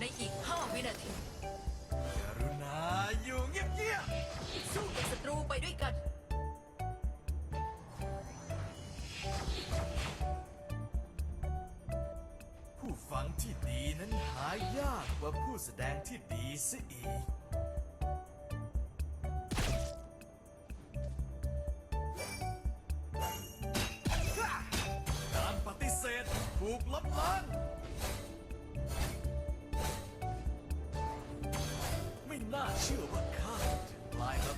ในอีก 5 วินาที กรุณาอยู่เงียบสู้กับศัตรูไปด้วยกัน ๆผู้ฟังที่ดีนั้นหายากกว่าผู้แสดงที่ดีซะอีก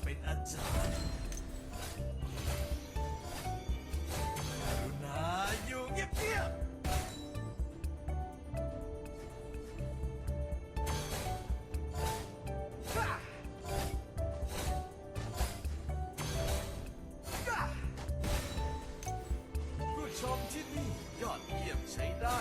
เป็นอาจารย์กรุณาอยู่เงียบๆฮ่าฮ่าผู้ชมที่นี่ยอดเยี่ยมใช้ได้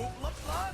ถูกลบล้าง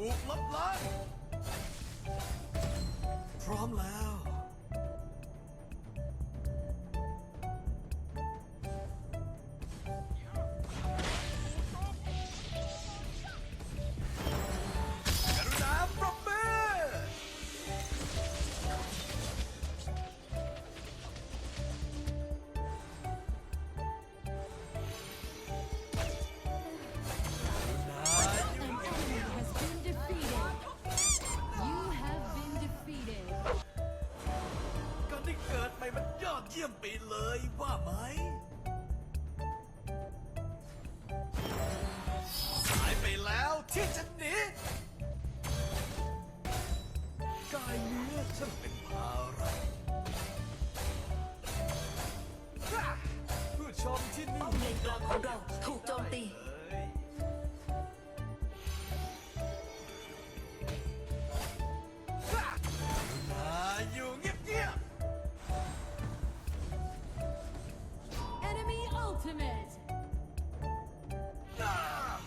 ถูกลบล้างพร้อมแล้ว เ ultimate!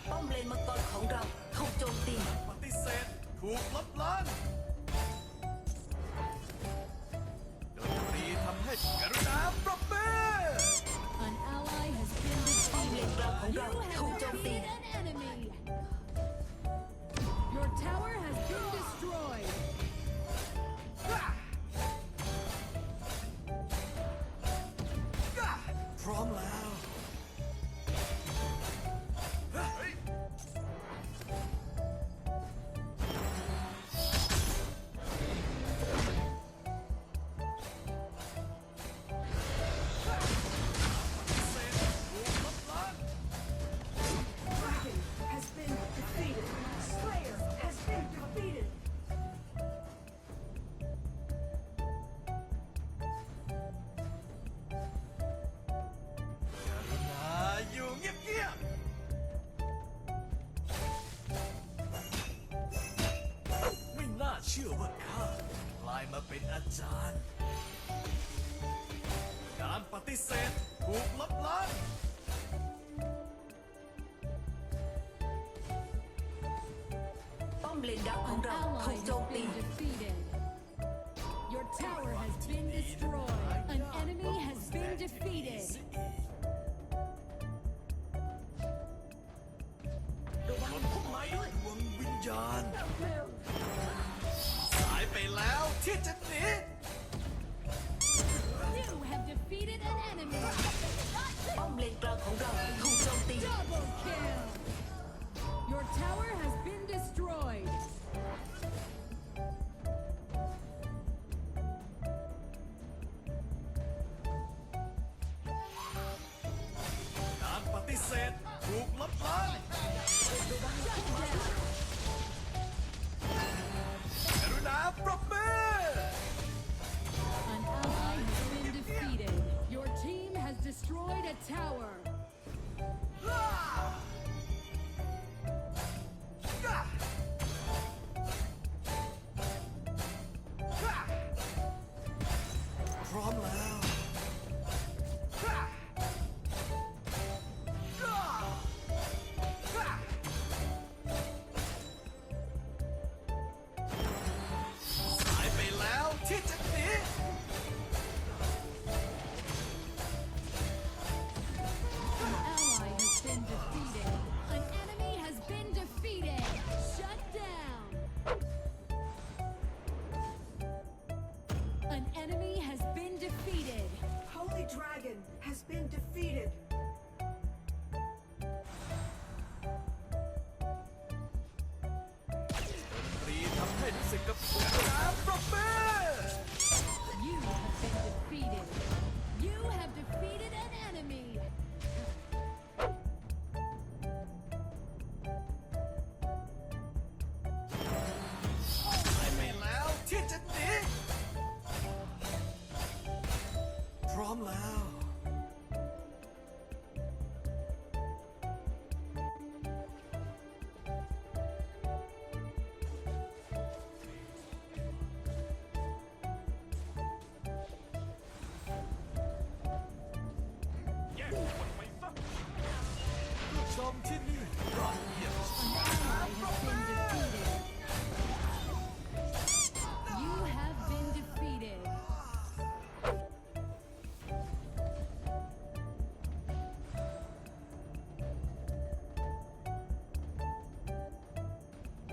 ป้อมเลนมังกรของเราถูกโจมตีปฏิเสธถูกลบล้างดนตรีทำให้กรุณาปรบมือ An ally has been ป้อมเลน defeated! กลางของ You เรา ถูก have โจมตี defeated an enemy! Your tower has been destroyed! เป็นอาจารย์ การปฏิเสธถูกลบล้าง ป้อมเลนดักของ An เรา ally ถูก has โจมตี been defeated. Your tower has been destroyed. An enemy has been defeated. ระวังพุ่มไม้ด้วย ดวงวิญญาณ You have defeated an enemy. dragon has been defeated. You have been defeated. You have defeated an enemy. From Lao. มแล้ว ผู้ชมที่นี่ยอดเยี่ยม An ally has been defeated. You have been defeated.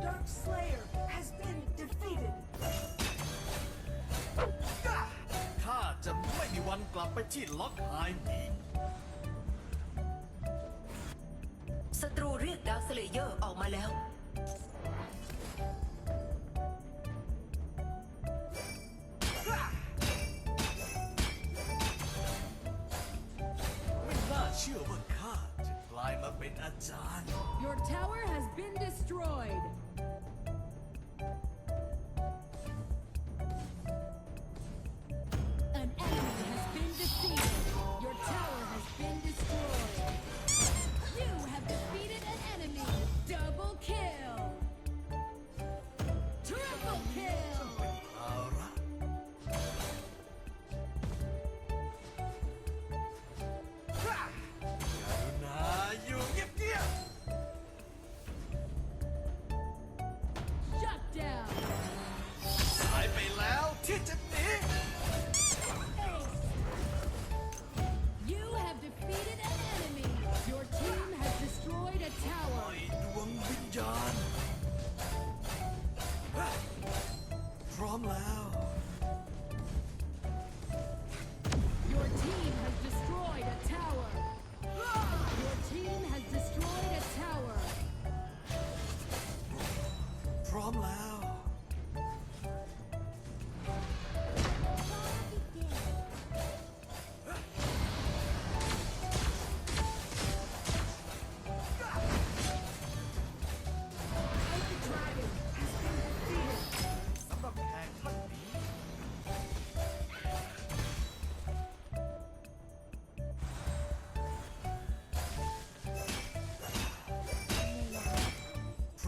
Dark Slayer has been defeated. ข้าจะไม่มีวันกลับไปที่ล็อกไฮม์อีก ศัตรูเรียกดาร์คสเลเยอร์ออกมาแล้ว ไม่น่าเชื่อว่าข้าจะกลายมาเป็นอาจารย์ Your tower has been destroyed. An enemy has been defeated.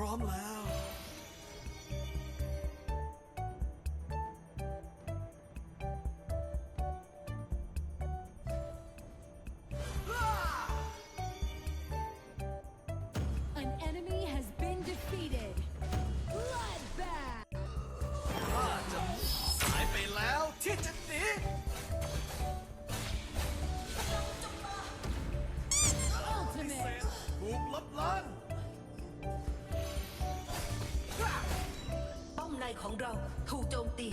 พร้อมแล้ว ถูกโจมตี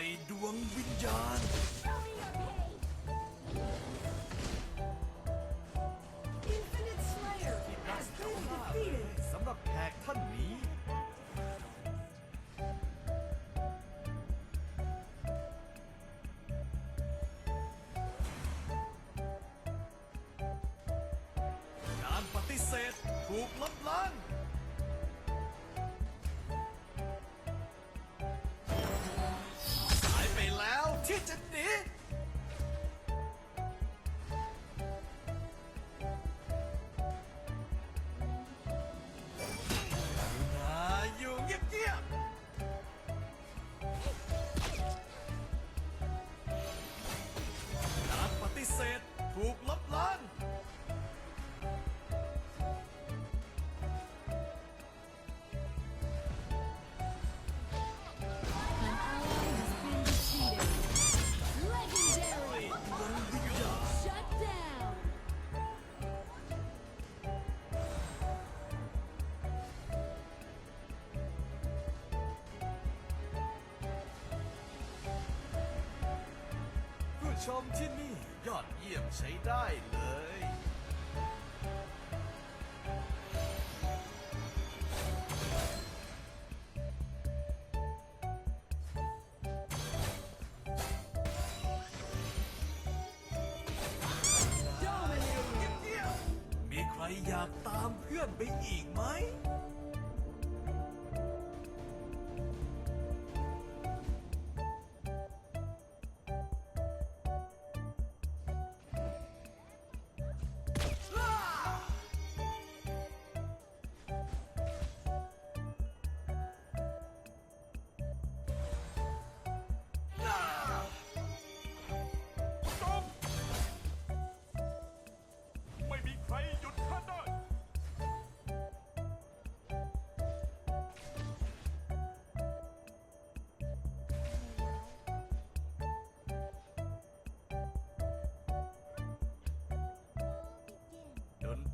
ลดปล่อยดวงวิญญาณ Infinite Slayer has been defeated. สำหรับแขกท่านนี้ การปฏิเสธถูกลบล้าง ถูกลบล้างชมที่นี่ ยอดเยี่ยมใช้ได้เลย Dominating. เงียบๆมีใครอยากตามเพื่อนไปอีก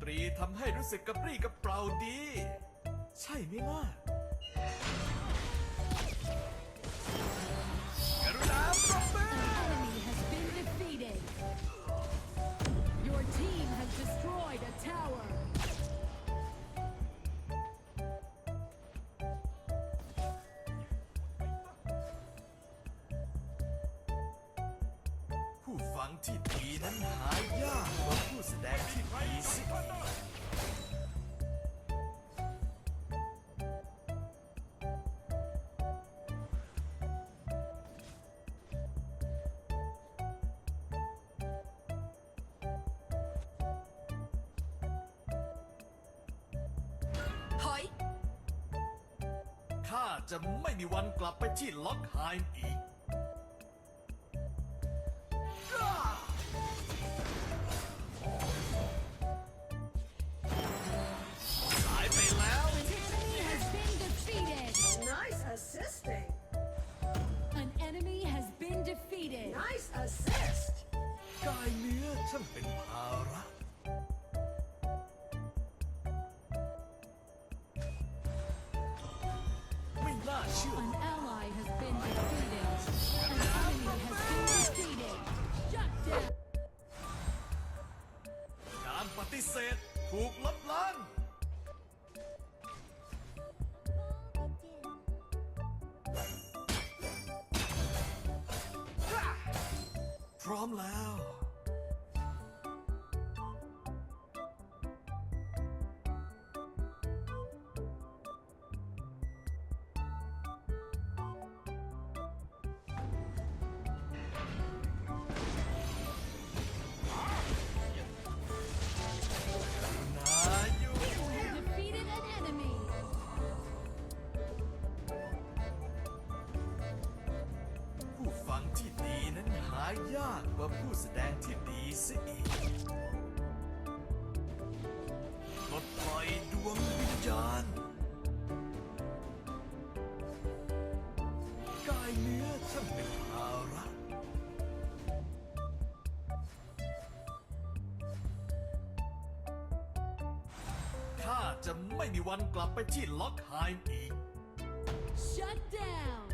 รีทำให้รู้สึกกระปรี้กระเปร่าดี ใช่ไหมล่ะกรุณาปรบมือ An enemy has been defeated. Your team has destroyed a tower. งที่ดีนั้นหายากกว่าผู้แสดงที่ดีซะอีกถอย ข้าจะไม่มีวันกลับไปที่ล็อกไฮม์อีก กายเนื้อช่างเป็นภาระไม่น่าเชื่อ An ally has been defeated. An enemy has been defeated. Shut down. การปฏิเสธถูกลบล้าง พร้อมแล้ว ที่ดีนั้นหายากกว่าผู้แสดงที่ดีซะอีกปลดปล่อยดวงวิญญาณกายเนื้อช่างเป็นภาระข้าจะไม่มีวันกลับไปที่ล็อกไฮม์อีก Shut down.